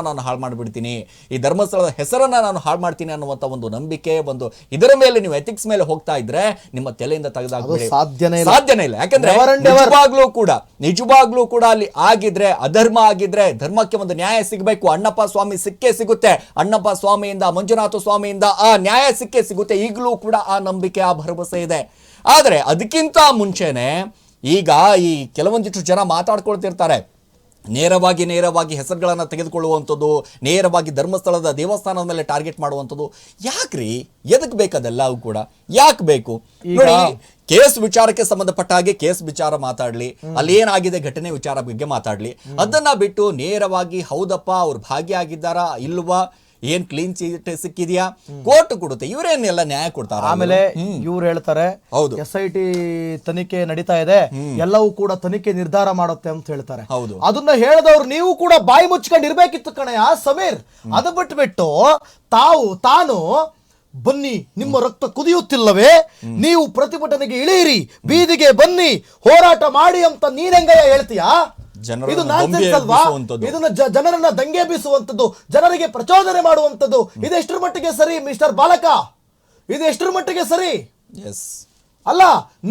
ನಾನು ಹಾಳು ಮಾಡಿಬಿಡ್ತೀನಿ. ಈ ಧರ್ಮಸ್ಥಳದ ಹೆಸರನ್ನ ನಾನು ಹಾಳು ಮಾಡ್ತೀನಿ ಅನ್ನುವಂಥ ಒಂದು ನಂಬಿಕೆ ಒಂದು ಇದರ ಮೇಲೆ ನೀವು ಎಥಿಕ್ಸ್ ಮೇಲೆ ಹೋಗ್ತಾ ಇದ್ರೆ ನಿಮ್ಮ ತಲೆಯಿಂದ ತೆಗೆದಾಕ್ಬಿಡಿ ಸಾಧ್ಯನೇ. ಸಾಧ್ಯನೇ ಇಲ್ಲ. ಯಾಕಂದ್ರೆ ನಿಜವಾಗ್ಲೂ ಕೂಡ ನಿಜವಾಗ್ಲೂ ಕೂಡ ಅಲ್ಲಿ ಆಗಿದ್ರೆ ಅಧರ್ಮ ಆಗಿದ್ರೆ ಧರ್ಮಕ್ಕೆ ಒಂದು ನ್ಯಾಯ ಸಿಗಬೇಕು. ಅಣ್ಣಪ್ಪ ಸ್ವಾಮಿ ಸಿಕ್ಕೇ ಸಿಗುತ್ತೆ. ಅಣ್ಣಪ್ಪ ಸ್ವಾಮಿಯಿಂದ ಮಂಜುನಾಥ ಸ್ವಾಮಿಯಿಂದ ಆ ನ್ಯಾಯ ಸಿಕ್ಕೇ ಸಿಗುತ್ತೆ. ಈಗಲೂ ಕೂಡ ಆ ನಂಬಿಕೆ ಆ ಭರವಸೆ ಇದೆ. ಆದರೆ ಅದಕ್ಕಿಂತ ಮುಂಚೆನೆ ಈಗ ಈ ಕೆಲವೊಂದಿಷ್ಟು ಜನ ಮಾತಾಡ್ಕೊಳ್ತಿರ್ತಾರೆ. ನೇರವಾಗಿ ನೇರವಾಗಿ ಹೆಸರುಗಳನ್ನು ತೆಗೆದುಕೊಳ್ಳುವಂಥದ್ದು ನೇರವಾಗಿ ಧರ್ಮಸ್ಥಳದ ದೇವಸ್ಥಾನದ ಮೇಲೆ ಟಾರ್ಗೆಟ್ ಮಾಡುವಂಥದ್ದು ಯಾಕ್ರಿ? ಎದಕ್ ಬೇಕದೆಲ್ಲವೂ ಕೂಡ? ಯಾಕೆ ಬೇಕು? ನೋಡಿ ಕೇಸ್ ವಿಚಾರಕ್ಕೆ ಸಂಬಂಧಪಟ್ಟ ಹಾಗೆ ಕೇಸ್ ವಿಚಾರ ಮಾತಾಡ್ಲಿ. ಅಲ್ಲಿ ಏನಾಗಿದೆ ಘಟನೆ ವಿಚಾರ ಬಗ್ಗೆ ಮಾತಾಡ್ಲಿ. ಅದನ್ನ ಬಿಟ್ಟು ನೇರವಾಗಿ ಹೌದಪ್ಪ ಅವ್ರು ಭಾಗಿಯಾಗಿದ್ದಾರಾ ಇಲ್ವಾ? ಏನ್ ಕ್ಲೀನ್ ಚೀಟ್ ಸಿಕ್ಕಿದ್ಯಾ? ಕೋರ್ಟ್ ಕೊಡುತ್ತೆ. ಇವರೇನೆಲ್ಲ ನ್ಯಾಯ ಕೊಡ್ತಾರೆ ಆಮೇಲೆ ಇವ್ರು ಹೇಳ್ತಾರೆ ಹೌದು. ಎಸ್ ಐ ಟಿ ತನಿಖೆ ನಡೀತಾ ಇದೆ. ಎಲ್ಲವೂ ಕೂಡ ತನಿಖೆ ನಿರ್ಧಾರ ಮಾಡುತ್ತೆ ಅಂತ ಹೇಳ್ತಾರೆ. ಹೌದು. ಅದನ್ನ ಹೇಳದವ್ರು ನೀವು ಕೂಡ ಬಾಯಿ ಮುಚ್ಕೊಂಡು ಇರ್ಬೇಕಿತ್ತು ಕಣಯ್ಯ ಸಮೀರ್. ಅದು ಬಿಟ್ಬಿಟ್ಟು ತಾವು ತಾನು ಬನ್ನಿ ನಿಮ್ಮ ರಕ್ತ ಕುದಿಯುತ್ತಿಲ್ಲವೇ? ನೀವು ಪ್ರತಿಭಟನೆಗೆ ಇಳಿಯಿರಿ ಬೀದಿಗೆ ಬನ್ನಿ ಹೋರಾಟ ಮಾಡಿ ಅಂತ ನೀನೆಂಗಯ್ಯ ಹೇಳ್ತೀಯಾ? ಇದನ್ನ ಜನರನ್ನ ದಂಗೆ ಬೀಸುವಂತದ್ದು ಜನರಿಗೆ ಪ್ರಚೋದನೆ ಮಾಡುವಂತದ್ದು ಇದೆಷ್ಟರ ಎಷ್ಟರ ಮಟ್ಟಿಗೆ ಸರಿ ಮಿಸ್ಟರ್ ಬಾಲಕ? ಇದೆಷ್ಟರ ಎಷ್ಟರ ಮಟ್ಟಿಗೆ ಸರಿ? ಎಸ್ ಅಲ್ಲ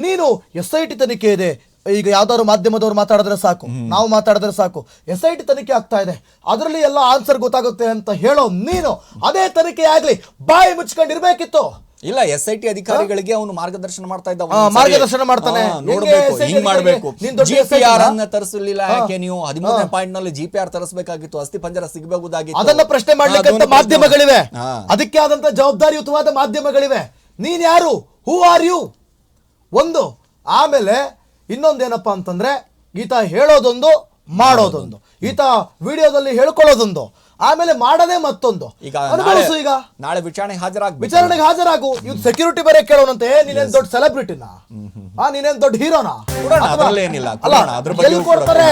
ನೀನು ಎಸ್ ಐ ಟಿ ತನಿಖೆ ಇದೆ. ಈಗ ಯಾವ್ದಾದ್ರು ಮಾಧ್ಯಮದವ್ರು ಮಾತಾಡಿದ್ರೆ ಸಾಕು. ನಾವು ಮಾತಾಡಿದ್ರೆ ಸಾಕು. ಎಸ್ ಐ ಟಿ ತನಿಖೆ ಆಗ್ತಾ ಇದೆ. ಅದರಲ್ಲಿ ಎಲ್ಲ ಆನ್ಸರ್ ಗೊತ್ತಾಗುತ್ತೆ ಅಂತ ಹೇಳೋ ನೀನು ಅದೇ ತನಿಖೆ ಆಗ್ಲಿ ಬಾಯಿ ಮುಚ್ಕೊಂಡು ಇರ್ಬೇಕಿತ್ತು ಇಲ್ಲ ಎಸ್ ಐ ಟಿ ಅಧಿಕಾರಿಗಳಿಗೆ ಅವನು ಮಾರ್ಗದರ್ಶನ ಮಾಡ್ತಾ ಇದ್ದ ಮಾರ್ಗದರ್ಶನ ಮಾಡ್ತಾನೆ. ನೋಡ್ಬೇಕು. ಹಿಂಗ್ ಮಾಡ್ಬೇಕು. ನೀನ್ ದೊಡ್ಡ ಜಿ ಪಿ ಆರ್ ಅನ್ನ ತರಿಸಲಿಲ್ಲ ಯಾಕೆ ನೀವು? ಹದಿಮೂರನೇ ಪಾಯಿಂಟ್ನಲ್ಲಿ ಜಿ ಪಿ ಆರ್ ತರಿಸಬೇಕಾಗಿತ್ತು. ಅಸ್ಥಿ ಪಂಜರ ಸಿಗಬಹುದಾಗಿತ್ತು ಅದನ್ನ ಪ್ರಶ್ನೆ ಮಾಡ್ಲಿಕ್ಕಂತ ಅದನ್ನ ಮಾಧ್ಯಮಗಳಿವೆ. ಹಾ. ಅದಕ್ಕೆ ಆದಂತ ಜವಾಬ್ದಾರಿಯುತವಾದ ಮಾಧ್ಯಮಗಳಿವೆ. ನೀನ್ ಯಾರು? ಹೂ ಆರ್ ಯು ಒಂದು ಆಮೇಲೆ ಇನ್ನೊಂದೇನಪ್ಪ ಅಂತಂದ್ರೆ ಈತ ಹೇಳೋದೊಂದು ಮಾಡೋದೊಂದು. ಈತ ವಿಡಿಯೋದಲ್ಲಿ ಹೇಳ್ಕೊಳ್ಳೋದೊಂದು. ಆಮೇಲೆ ಮಾಡದೆ ಮತ್ತೊಂದು. ಈಗ ಅನುಭವಿಸು ಈಗ. ನಾಳೆ ವಿಚಾರಣೆಗೆ ಹಾಜರಾಗ ವಿಚಾರಣೆಗೆ ಹಾಜರಾಗು. ಇವ್ ಸೆಕ್ಯೂರಿಟಿ ಬೇರೆ ಕೇಳೋನಂತೆ ನೀನೇನ್ ದೊಡ್ಡ ಸೆಲೆಬ್ರಿಟಿನ ಆ ನೀನೇನ್ ದೊಡ್ಡ ಹೀರೋನಾ ಏನಿಲ್ಲ. ಅಲ್ಲ ಕೊಡ್ತಾರೆ?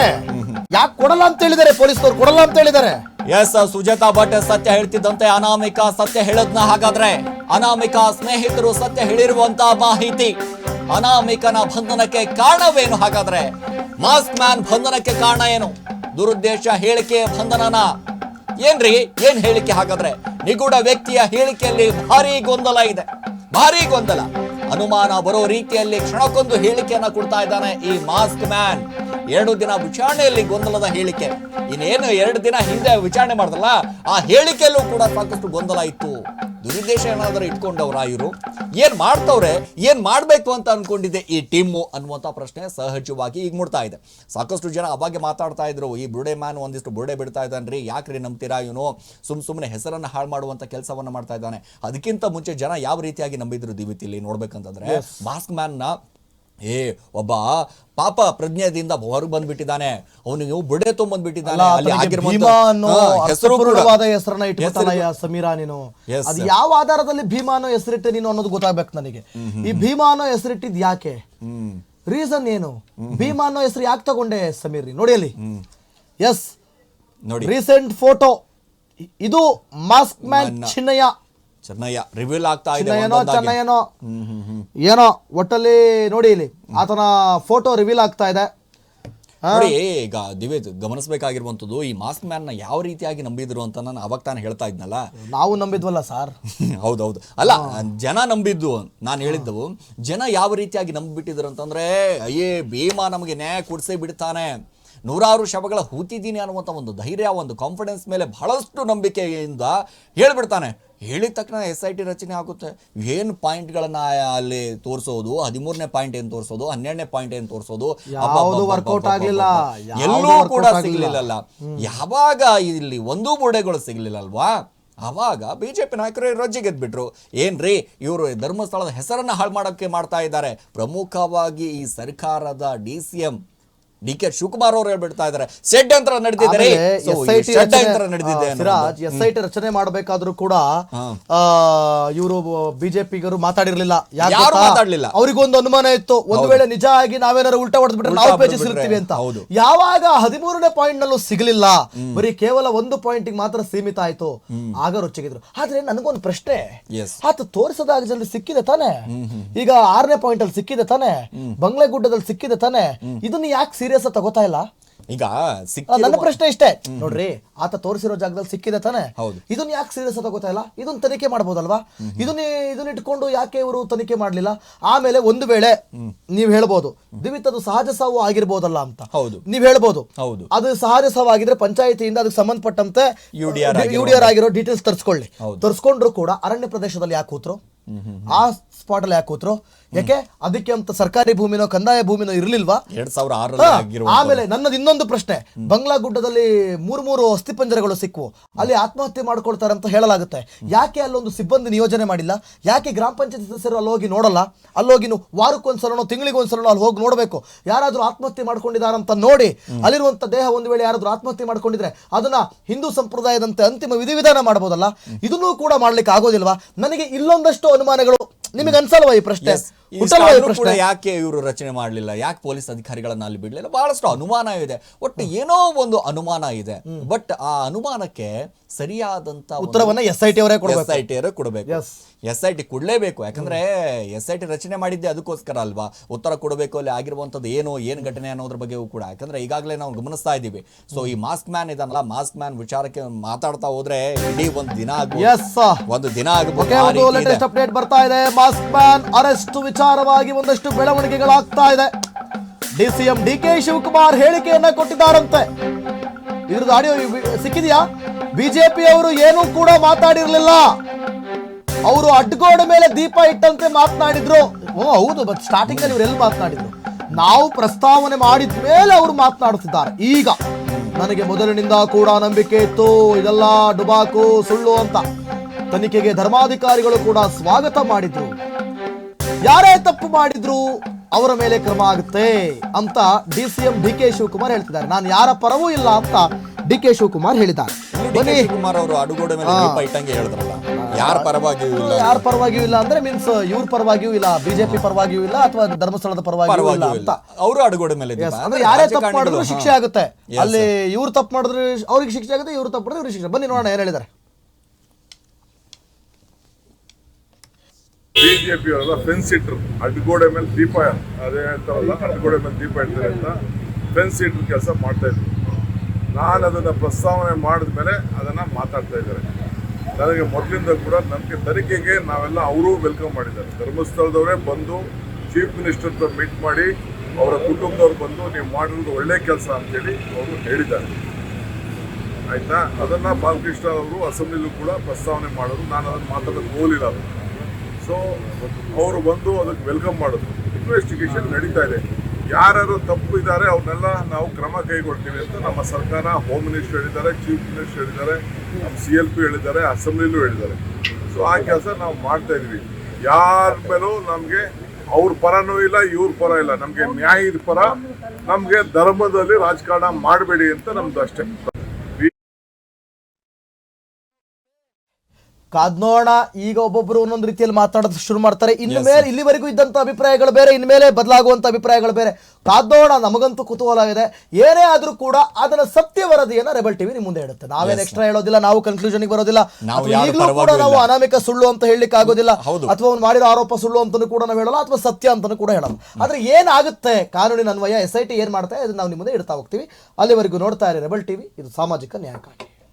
ಯಾಕೆ ಕೊಡಲ್ಲ ಅಂತ ಹೇಳಿದಾರೆ ಪೊಲೀಸ್ನವ್ರು? ಕೊಡಲ್ಲ ಅಂತ ಹೇಳಿದಾರೆ ಎಸ್ ಸುಜಾತಾ ಭಟ್ ಸತ್ಯ ಹೇಳ್ತಿದ್ದಂತೆ. ಅನಾಮಿಕ ಸತ್ಯ ಹೇಳದ್ನ ಹಾಗಾದ್ರೆ ಅನಾಮಿಕ ಸ್ನೇಹಿತರು ಸತ್ಯ ಹೇಳಿರುವಂತ ಮಾಹಿತಿ ಅನಾಮಿಕನ ಬಂಧನಕ್ಕೆ ಕಾರಣವೇನು ಹಾಗಾದ್ರೆ? ಮಾಸ್ಕ್ ಮ್ಯಾನ್ ಬಂಧನಕ್ಕೆ ಕಾರಣ ಏನು? ದುರುದ್ದೇಶ ಹೇಳಿಕೆ ಬಂಧನನ ಏನ್ರಿ? ಏನ್ ಹೇಳಿಕೆ ಹಾಗಾದ್ರೆ? ನಿಗೂಢ ವ್ಯಕ್ತಿಯ ಹೇಳಿಕೆಯಲ್ಲಿ ಭಾರಿ ಗೊಂದಲ ಇದೆ. ಭಾರಿ ಗೊಂದಲ. ಅನುಮಾನ ಬರೋ ರೀತಿಯಲ್ಲಿ ಕ್ಷಣಕ್ಕೊಂದು ಹೇಳಿಕೆಯನ್ನ ಕೊಡ್ತಾ ಇದ್ದಾನೆ ಈ ಮಾಸ್ಕ್ ಮ್ಯಾನ್. ಎರಡು ದಿನ ವಿಚಾರಣೆಯಲ್ಲಿ ಗೊಂದಲದ ಹೇಳಿಕೆ. ಇನ್ನೇನು ಎರಡು ದಿನ ಹಿಂದೆ ವಿಚಾರಣೆ ಮಾಡಿದ್ರಲ್ಲ ಆ ಹೇಳಿಕೆಯಲ್ಲೂ ಕೂಡ ಸಾಕಷ್ಟು ಗೊಂದಲ ಇತ್ತು. ದುರುದ್ದೇಶ ಏನಾದರೂ ಇಟ್ಕೊಂಡವ್ರ ಇವರು. ಏನು ಮಾಡ್ತವ್ರೆ ಏನು ಮಾಡಬೇಕು ಅಂತ ಅಂದ್ಕೊಂಡಿದ್ದೆ ಈ ಟೀಮು ಅನ್ನುವಂಥ ಪ್ರಶ್ನೆ ಸಹಜವಾಗಿ ಈಗ ಮುಡ್ತಾ ಇದೆ. ಸಾಕಷ್ಟು ಜನ ಅವಾಗೆ ಮಾತಾಡ್ತಾ ಇದ್ರು ಈ ಬುರುಡೆ ಮ್ಯಾನ್ ಒಂದಿಷ್ಟು ಬುರುಡೆ ಬಿಡ್ತಾ ಇದ್ದಾನ್ರಿ ಯಾಕ್ರಿ ನಂಬ್ತೀರಾ ಇವನು? ಸುಮ್ ಸುಮ್ಮನೆ ಹೆಸರನ್ನ ಹಾಳು ಮಾಡುವಂಥ ಕೆಲಸವನ್ನು ಮಾಡ್ತಾ ಇದ್ದಾನೆ. ಅದಕ್ಕಿಂತ ಮುಂಚೆ ಜನ ಯಾವ ರೀತಿಯಾಗಿ ನಂಬಿದ್ರು ದಿವಿತಿಲಿ ನೋಡ್ಬೇಕಂತಂದ್ರೆ ಮಾಸ್ಕ್ ಮ್ಯಾನ್ನ ನ ಏ ಒಬ್ಬ ಪಾಪ ಪ್ರಜ್ಞೆಯಿಂದ ಹೊರಗೆ ಬಂದ್ಬಿಟ್ಟಿದ್ದಾನೆ. ಅವನಿಗೆ ಬುಡೆ ತೊಗೊಂಡ್ಬಿಟ್ಟಿದ್ದಾನೆ ಅಲ್ಲ, ಆಗಿರುವಂತ ಹೆಸರು ಹೆಸರನ್ನ ಹೆಸರು ಇಟ್ಕೊತಾನಯ್ಯ ಸಮೀರಾ ನೀನು. ಅದು ಯಾವ ಆಧಾರದಲ್ಲಿ ಭೀಮಾ ಅನ್ನೋ ಹೆಸರಿಟ್ಟೆ ನೀನು ಅನ್ನೋದು ಗೊತ್ತಾಗ್ಬೇಕು ನನಗೆ. ಈ ಭೀಮಾ ಅನ್ನೋ ಹೆಸರಿಟ್ಟಿದ್ ಯಾಕೆ? ರೀಸನ್ ಏನು? ಭೀಮಾ ಅನ್ನೋ ಹೆಸರು ಯಾಕೆ ತಗೊಂಡೆ ಸಮೀರ್? ನೋಡಿ ಅಲ್ಲಿ. ಎಸ್ ನೋಡಿ. ರೀಸೆಂಟ್ ಫೋಟೋ ಇದು mask man Chinnayya Chennayya reveal ಆಗ್ತಾ ಇದೆ ಏನೋ. ಚೆನ್ನಯ್ಯನೋ. ಏನೋ ಒಟ್ಟಲ್ಲಿ ನೋಡಿ ಇಲ್ಲಿ ಆತನ ಫೋಟೋ ರಿವೀಲ್ ಆಗ್ತಾ ಇದೆ. ನೋಡಿ ಈಗ ದಿವೇದ್ ಗಮನಿಸಬೇಕಾಗಿರುವಂಥದ್ದು ಈ ಮಾಸ್ಕ್ ಮ್ಯಾನ್ನ ಯಾವ ರೀತಿಯಾಗಿ ನಂಬಿದ್ರು ಅಂತ ನಾನು ಅವಾಗ ತಾನು ಹೇಳ್ತಾ ಇದ್ನಲ್ಲ? ನಾವು ನಂಬಿದ್ವಲ್ಲ ಸರ್. ಹೌದೌದು. ಅಲ್ಲ ಜನ ನಂಬಿದ್ದು ನಾನು ಹೇಳಿದ್ದವು ಜನ ಯಾವ ರೀತಿಯಾಗಿ ನಂಬಿಬಿಟ್ಟಿದ್ರು ಅಂತಂದ್ರೆ ಅಯ್ಯೇ ಭೀಮಾ ನಮಗೆ ನ್ಯಾಯ ಕೊಡಿಸೇ ಬಿಡ್ತಾನೆ. ನೂರಾರು ಶವಗಳ ಹೂತಿದ್ದೀನಿ ಅನ್ನುವಂಥ ಒಂದು ಧೈರ್ಯ ಒಂದು ಕಾನ್ಫಿಡೆನ್ಸ್ ಮೇಲೆ ಬಹಳಷ್ಟು ನಂಬಿಕೆಯಿಂದ ಹೇಳ್ಬಿಡ್ತಾನೆ. ಹೇಳಿದ ತಕ್ಷಣ ಎಸ್ ಐ ಟಿ ರಚನೆ ಆಗುತ್ತೆ. ಏನು ಪಾಯಿಂಟ್ಗಳನ್ನು ಅಲ್ಲಿ ತೋರಿಸೋದು? ಹದಿಮೂರನೇ ಪಾಯಿಂಟ್ ಏನು ತೋರಿಸೋದು? ಹನ್ನೆರಡನೇ ಪಾಯಿಂಟ್ ಏನು ತೋರಿಸೋದು? ವರ್ಕೌಟ್ ಆಗಲಿಲ್ಲ ಎಲ್ಲೂ ಕೂಡ ಸಿಗಲಿಲ್ಲಲ್ಲ ಯಾವಾಗ ಇಲ್ಲಿ ಒಂದೂ ಬುಡೆಗಳು ಬಿ ಅವಾಗ ಪಿ ನಾಯಕರು ರಜ್ಜಿಗೆದ್ಬಿಟ್ರು ಏನ್ರಿ ಇವರು ಧರ್ಮಸ್ಥಳದ ಹೆಸರನ್ನ ಹಾಳು ಮಾಡೋಕ್ಕೆ ಮಾಡ್ತಾ ಇದ್ದಾರೆ. ಪ್ರಮುಖವಾಗಿ ಈ ಸರ್ಕಾರದ D C M D K Shivakumar ಅವರು ಹೇಳ್ಬಿಡ್ತಾ ಇದ್ದಾರೆ ಷಡ್ಯಂತ್ರ ನಡೆದಿದ್ದಾರೆ ಷಡ್ಯಂತ್ರ ನಡೆದಿದೆ. ಸಿರಾಜ್ ಎಸ್ ಐ ಟಿ ರಚನೆ ಮಾಡಬೇಕಾದ್ರೂ ಕೂಡ ಇವರು ಬಿಜೆಪಿಗರು ಮಾತಾಡಿರ್ಲಿಲ್ಲ. ಯಾರು? ಮಾತಾಡ್ಲಿಲ್ಲ. ಅವ್ರಿಗೊಂದು ಅನುಮಾನ ಇತ್ತು. ಒಂದು ವೇಳೆ ನಿಜ ಆಗಿ ನಾವೇನಾದ್ರು ಉಲ್ಟಾ ಹೊಡೆದ್ಬಿಟ್ರೆ ನಾವು ಪೇಜಸ್ ಇರ್ತೀವಿ ಅಂತ. ಹೌದು. ಯಾವಾಗ ಹದಿಮೂರನೇ ಪಾಯಿಂಟ್ ನಲ್ಲೂ ಸಿಗಲಿಲ್ಲ ಬರೀ ಕೇವಲ ಒಂದು ಪಾಯಿಂಟ್ ಮಾತ್ರ ಸೀಮಿತ ಆಯ್ತು. ಆಗ ರೊಚ್ಚಿಗಿದ್ರು. ಆದ್ರೆ ನನಗೊಂದು ಪ್ರಶ್ನೆ. ಆತ ತೋರಿಸದಾಗ ಜಲ್ದಿ ಸಿಕ್ಕಿದೆ ತಾನೆ? ಈಗ ಆರನೇ ಪಾಯಿಂಟ್ ಅಲ್ಲಿ ಸಿಕ್ಕಿದೆ ತಾನೆ? ಬಂಗ್ಲೆ ಗುಡ್ಡದಲ್ಲಿ ಸಿಕ್ಕಿದೆ ತಾನೆ? ಇದನ್ನ ಯಾಕೆ ಸೀರಿಯಸ್ ತಗೋತಾ ಇಲ್ಲ. ಈಗ ಸಿಕ್ಕ ನನ್ನ ಪ್ರಶ್ನೆ ಇಷ್ಟೇ. ನೋಡ್ರಿ ಆತ ತೋರಿಸಿರೋ ಜಾಗದಲ್ಲಿ ಸಿಕ್ಕಿದೆ ತಾನೆ? ಹೌದು. ಇದನ್ನ ಯಾಕೆ ಸೀರಿಯಸ್ ತಗೋತಾ ಇಲ್ಲ? ಇದನ್ನ ತನಿಖೆ ಮಾಡ್ಬೋದಲ್ವಾ? ಇದನ್ನ ಇದನ್ನ ಇಟ್ಕೊಂಡು ಯಾಕೆ ಇವರು ತನಿಖೆ ಮಾಡ್ಲಿಲ್ಲ? ಆಮೇಲೆ ಒಂದು ವೇಳೆ ನೀವ್ ಹೇಳ್ಬೋದು ದಿವಿತ್ ಸಹಜ ಸಾವು ಆಗಿರ್ಬೋದಲ್ಲ ಅಂತ. ಹೌದು. ನೀವ್ ಹೇಳ್ಬೋದು ಹೌದು. ಅದು ಸಹಜ ಸಾವು ಆಗಿದ್ರೆ ಪಂಚಾಯತಿಯಿಂದ ಅದಕ್ಕೆ ಸಂಬಂಧಪಟ್ಟಂತೆ ಯುಡಿಆರ್ ಆಗಿರೋ- ಯುಡಿಆರ್ ಆಗಿರೋ ಡೀಟೇಲ್ಸ್ ತರಿಸ್ಕೊಳ್ಳಿ. ತರಿಸ್ಕೊಂಡ್ರು ಕೂಡ ಅರಣ್ಯ ಪ್ರದೇಶದಲ್ಲಿ ಯಾಕೆ ಕೂತ್ರು? ಆ ಸ್ಪಾಟ್ ಅಲ್ಲಿ ಯಾಕೆ ಕೂತ್ರು? ಯಾಕೆ? ಅದಕ್ಕೆ ಅಂತ ಸರ್ಕಾರಿ ಭೂಮಿನೋ ಕಂದಾಯ ಭೂಮಿನೋ ಇರ್ಲಿಲ್ವಾ? ಎರಡ್ ಸಾವಿರ ಆಗಿರುವ ಆಮೇಲೆ ನನ್ನದು ಇನ್ನೊಂದು ಪ್ರಶ್ನೆ. ಬಂಗ್ಲಾ ಗುಡ್ಡದಲ್ಲಿ ಮೂರು ಮೂರು ಅಸ್ಥಿಪಂಜರಗಳು ಸಿಕ್ಕವು ಅಲ್ಲಿ ಆತ್ಮಹತ್ಯೆ ಮಾಡ್ಕೊಳ್ತಾರೆ ಅಂತ ಹೇಳಲಾಗುತ್ತೆ. ಯಾಕೆ ಅಲ್ಲೊಂದು ಸಿಬ್ಬಂದಿ ನಿಯೋಜನೆ ಮಾಡಿಲ್ಲ? ಯಾಕೆ ಗ್ರಾಮ ಪಂಚಾಯತ್ ಸದಸ್ಯರು ಅಲ್ಲಿ ಹೋಗಿ ನೋಡಲ್ಲ? ಅಲ್ಲೋಗಿ ಸಲನೋ ವಾರಕ್ಕೊಂದ್ಸಲನೋ ತಿಂಗಳಿಗೊಂದ್ಸಲನೋ ಅಲ್ಲಿ ಹೋಗಿ ನೋಡಬೇಕು. ಯಾರಾದ್ರೂ ಆತ್ಮಹತ್ಯೆ ಮಾಡ್ಕೊಂಡಿದಾರಂತ ನೋಡಿ ಅಲ್ಲಿರುವಂತ ದೇಹ ಒಂದು ವೇಳೆ ಯಾರಾದ್ರೂ ಆತ್ಮಹತ್ಯೆ ಮಾಡ್ಕೊಂಡಿದ್ರೆ ಅದನ್ನ ಹಿಂದೂ ಸಂಪ್ರದಾಯದಂತೆ ಅಂತಿಮ ವಿಧಿವಿಧಾನ ಮಾಡಬಹುದಲ್ಲ? ಇದನ್ನೂ ಕೂಡ ಮಾಡ್ಲಿಕ್ಕೆ ಆಗೋದಿಲ್ವಾ? ನನಗೆ ಇಲ್ಲೊಂದಷ್ಟು ಅನುಮಾನಗಳು ನಿಮಗೆ ಅನ್ಸಲ್ವಾ ಈ ಪ್ರಶ್ನೆ? ಹುಟ್ಟಲ್ವಾ ಈ ಪ್ರಶ್ನೆ? ಯಾಕೆ ಇವರು ರಚನೆ ಮಾಡಲಿಲ್ಲ? ಯಾಕೆ ಪೊಲೀಸ್ ಅಧಿಕಾರಿಗಳನ್ನ ಅಲ್ಲಿ ಬಿಡಲಿಲ್ಲ? ಬಹಳಷ್ಟು ಅನುಮಾನ ಇದೆ. ಒಟ್ಟು ಏನೋ ಒಂದು ಅನುಮಾನ ಇದೆ. ಬಟ್ ಆ ಅನುಮಾನಕ್ಕೆ ಸರಿಯಾದಂತ ಉತ್ತರವನ್ನ ಎಸ್ ಐ ಟಿ ಅವರೇ ಕೊಡ್ಬೇಕು. ಎಸ್ ಐ ಟಿ ಕೊಡಬೇಕು. Yes. ಎಸ್ ಐ ಟಿ ಕೊಡಲೇಬೇಕು. ಯಾಕಂದ್ರೆ ಎಸ್ ಐ ಟಿ ರಚನೆ ಮಾಡಿದ್ದೆ ಅದಕ್ಕೋಸ್ಕರ ಅಲ್ವಾ? ಉತ್ತರ ಕೊಡಬೇಕು ಅಲ್ಲಿ ಆಗಿರುವಂತದ್ದು ಏನು ಏನು ಘಟನೆ ಅನ್ನೋದ್ರ ಬಗ್ಗೆಯೂ ಕೂಡ. ಯಾಕಂದ್ರೆ ಈಗಾಗಲೇ ನಾವು ಗಮನಿಸ್ತಾ ಇದ್ದೀವಿ. ಸೊ ಈ ಮಾಸ್ಕ್ ಮ್ಯಾನ್ ಇದನ್ನಲ್ಲ ಮಾಸ್ಕ್ ಮ್ಯಾನ್ ವಿಚಾರಕ್ಕೆ ಮಾತಾಡ್ತಾ ಹೋದ್ರೆ ಇಡೀ ಒಂದು ದಿನ ಒಂದು ದಿನ ಅಪ್ಡೇಟ್ ಬರ್ತಾ ಇದೆ. ಮಾಸ್ಕ್ ಮ್ಯಾನ್ ಅರೆಸ್ಟ್ ವಿಚಾರವಾಗಿ ಒಂದಷ್ಟು ಬೆಳವಣಿಗೆಗಳಾಗ್ತಾ ಇದೆ. ಡಿಸಿಎಂ ಡಿ ಕೆ ಶಿವಕುಮಾರ್ ಹೇಳಿಕೆಯನ್ನ ಕೊಟ್ಟಿದ್ದಾರಂತೆ. ಇದ್ರದ್ದು ಆಡಿಯೋ ಸಿಕ್ಕಿದೆಯಾ? ಬಿಜೆಪಿ ಅವರು ಏನೂ ಕೂಡ ಮಾತಾಡಿರ್ಲಿಲ್ಲ. ಅವರು ಅಡ್ಗೋಡ ಮೇಲೆ ದೀಪ ಇಟ್ಟಂತೆ ಮಾತನಾಡಿದ್ರು. ಓ, ಹೌದು ಬಟ್ ಸ್ಟಾರ್ಟಿಂಗ್ ಅಲ್ಲಿ ಎಲ್ಲಿ ಮಾತನಾಡಿದ್ರು? ನಾವು ಪ್ರಸ್ತಾವನೆ ಮಾಡಿದ ಮೇಲೆ ಅವರು ಮಾತನಾಡುತ್ತಿದ್ದಾರೆ. ಈಗ ನನಗೆ ಮೊದಲಿನಿಂದ ಕೂಡ ನಂಬಿಕೆ ಇತ್ತು. ಇದೆಲ್ಲ ಡುಬಾಕು, ಸುಳ್ಳು ಅಂತ. ತನಿಖೆಗೆ ಧರ್ಮಾಧಿಕಾರಿಗಳು ಕೂಡ ಸ್ವಾಗತ ಮಾಡಿದ್ರು. ಯಾರೇ ತಪ್ಪು ಮಾಡಿದ್ರು ಅವರ ಮೇಲೆ ಕ್ರಮ ಆಗುತ್ತೆ ಅಂತ D C M D K Shivakumar ಹೇಳ್ತಿದ್ದಾರೆ. ನಾನು ಯಾರ ಪರವೂ ಇಲ್ಲ ಅಂತ ಡಿ ಕೆ ಶಿವಕುಮಾರ್ ಹೇಳಿದ್ದಾರೆ. ಶಿವಕುಮಾರ್ ಅವರು ಅಡುಗೋಡೆ ಮೇಲೆ ದೀಪ ಇಟ್ಟಂಗೆ ಹೇಳಿದ್ರಲ್ಲ. ಯಾರ ಪರವಾಗಿಯೂ ಇಲ್ಲ. ಯಾರ ಪರವಾಗಿಯೂ ಇಲ್ಲ ಅಂದ್ರೆ ಮೀನ್ಸ್ ಇವ್ರ ಪರವಾಗಿಯೂ ಇಲ್ಲ ಬಿಜೆಪಿ ಪರವಾಗಿಯೂ ಇಲ್ಲ ಅಥವಾ ಧರ್ಮಸ್ಥಳದ ಪರವಾಗಿಯೂ ಇಲ್ಲ ಪರವಾಗಿಯೂ ಅಂತ. ಇಲ್ಲ ಅವರು ಅಡುಗೋಡೆ ಮೇಲೆ ದೀಪ. Yes, ಅಂದ್ರೆ ಯಾರೇ ತಪ್ಪು ರಾಜಕಾರಣಿಗಳು, ಮಾಡಿದ್ರು ಹಾ. ಶಿಕ್ಷೆ ಆಗುತ್ತೆ. ಅಲ್ಲಿ ಇವ್ರು ತಪ್ಪು ಮಾಡಿದ್ರೆ ಅವ್ರಿಗೆ ಶಿಕ್ಷೆ ಆಗುತ್ತೆ ಇವ್ರು ತಪ್ಪು ಮಾಡಿದ್ರೆ ಇವ್ರಿಗೆ ಶಿಕ್ಷೆ ಬನ್ನಿ ನೋಡೋಣ ಏನ್ ಹೇಳಿದ್ದಾರೆ. ಬಿಜೆಪಿ ಅವರೆಲ್ಲ ಫೆನ್ಸ್ ಇಟ್ರು. ಅಡ್ಗೋಡೆ ಮೇಲೆ ದೀಪ ಅದೇ ಹೇಳ್ತಾರಲ್ಲ, ಅಡ್ಗೋಡೆ ಮೇಲೆ ದೀಪ ಇಡ್ತಾರೆ ಅಂತ. ಫೆನ್ಸ್ ಇಟ್ರು ಕೆಲಸ ಮಾಡ್ತಾ ಇದ್ರು. ನಾನು ಅದನ್ನು ಪ್ರಸ್ತಾವನೆ ಮಾಡಿದ ಮೇಲೆ ಅದನ್ನ ಮಾತಾಡ್ತಾ ಇದ್ದಾರೆ. ನನಗೆ ಮೊದಲಿಂದ ಕೂಡ ನಮಗೆ ತನಿಖೆಗೆ ನಾವೆಲ್ಲ ಅವರೂ ವೆಲ್ಕಮ್ ಮಾಡಿದ್ದಾರೆ. ಧರ್ಮಸ್ಥಳದವರೇ ಬಂದು ಚೀಫ್ ಮಿನಿಸ್ಟರ್ ಮೀಟ್ ಮಾಡಿ ಅವರ ಕುಟುಂಬದವ್ರು ಬಂದು ನೀವು ಮಾಡಿರೋದು ಒಳ್ಳೆ ಕೆಲಸ ಅಂತೇಳಿ ಅವರು ಹೇಳಿದ್ದಾರೆ. ಆಯಿತಾ? ಅದನ್ನು ಬಾಲಕೃಷ್ಣ ಅವರು ಅಸೆಂಬ್ಲಿಲೂ ಕೂಡ ಪ್ರಸ್ತಾವನೆ ಮಾಡೋದು ನಾನು ಅದನ್ನು ಮಾತಾಡೋದು ಹೋಗಲಿಲ್ಲ. ಅದು ಸೊ, ಅವರು ಬಂದು ಅದಕ್ಕೆ ವೆಲ್ಕಮ್ ಮಾಡಿದ್ರು. ಇನ್ವೆಸ್ಟಿಗೇಷನ್ ನಡೀತಾ ಇದೆ. ಯಾರು ತಪ್ಪು ಇದ್ದಾರೆ, ಅವ್ರನ್ನೆಲ್ಲ ನಾವು ಕ್ರಮ ಕೈಗೊಳ್ತೀವಿ ಅಂತ ನಮ್ಮ ಸರ್ಕಾರ ಹೋಮ್ ಮಿನಿಸ್ಟರ್ ಹೇಳಿದ್ದಾರೆ ಚೀಫ್ ಮಿನಿಸ್ಟರ್ ಹೇಳಿದ್ದಾರೆ, ನಮ್ಮ ಸಿ ಎಲ್ ಪಿ ಹೇಳಿದ್ದಾರೆ ಅಸೆಂಬ್ಲಿಲೂ ಹೇಳಿದ್ದಾರೆ. ಸೊ ಆ ಕೆಲಸ ನಾವು ಮಾಡ್ತಾ ಇದೀವಿ ಯಾರ ಮೇಲೂ ನಮಗೆ ಅವ್ರ ಪರನೂ ಇಲ್ಲ, ಇವ್ರ ಪರ ಇಲ್ಲ. ನಮಗೆ ನ್ಯಾಯದ ಪರ ನಮಗೆ ಧರ್ಮದಲ್ಲಿ ರಾಜಕಾರಣ ಮಾಡಬೇಡಿ ಅಂತ ನಮ್ದು ಅಷ್ಟೇ. ಕಾದ್ನೋಣ ಈಗ ಒಬ್ಬೊಬ್ರು ಒಂದೊಂದು ರೀತಿಯಲ್ಲಿ ಮಾತಾಡೋದು ಶುರು ಮಾಡ್ತಾರೆ. ಇನ್ನು ಮೇಲೆ ಇಲ್ಲಿವರೆಗೂ ಇದ್ದಂತ ಅಭಿಪ್ರಾಯಗಳು ಬೇರೆ ಇನ್ಮೇಲೆ ಬದಲಾಗುವಂತ ಅಭಿಪ್ರಾಯಗಳು ಬೇರೆ. ಕಾದ್ನೋಣ ನಮಗಂತೂ ಕುತೂಹಲ ಇದೆ ಏನೇ ಆದ್ರೂ ಕೂಡ ಅದನ್ನ ಸತ್ಯ ವರದಿಯನ್ನ ರೆಬಲ್ ಟಿವಿ ನಿಮ್ ಮುಂದೆ ಇಡುತ್ತೆ. ನಾವೇನ್ ಎಕ್ಸ್ಟ್ರಾ ಹೇಳೋದಿಲ್ಲ ನಾವು ಕನ್ಕ್ಲೂಷನ್ ಬರೋದಿಲ್ಲ. ಈಗಲೂ ಕೂಡ ನಾವು ಅನಾಮಿಕ ಸುಳ್ಳು ಅಂತ ಹೇಳಲಿಕ್ಕೆ ಆಗೋದಿಲ್ಲ. ಅಥವಾ ಅವ್ನು ಮಾಡಿದ ಆರೋಪ ಸುಳ್ಳು ಅಂತಾನು ಕೂಡ ನಾವು ಹೇಳಲ್ಲ ಅಥವಾ ಸತ್ಯ ಅಂತಾನು ಕೂಡ ಹೇಳಲ್ಲ. ಆದ್ರೆ ಏನಾಗುತ್ತೆ? ಕಾನೂನಿನ ಅನ್ವಯ ಎಸ್ ಐ ಟಿ ಏನ್ ಮಾಡ್ತಾ ಅದನ್ನ ನಾವು ನಿಮ್ಮ ಮುಂದೆ ಇಡ್ತಾ ಹೋಗ್ತೀವಿ. ಅಲ್ಲಿವರೆಗೂ ನೋಡ್ತಾ ಇರಿ ರೆಬಲ್ ಟಿವಿ ಇದು ಸಾಮಾಜಿಕ ನ್ಯಾಯಕ್ಕಾಗಿ.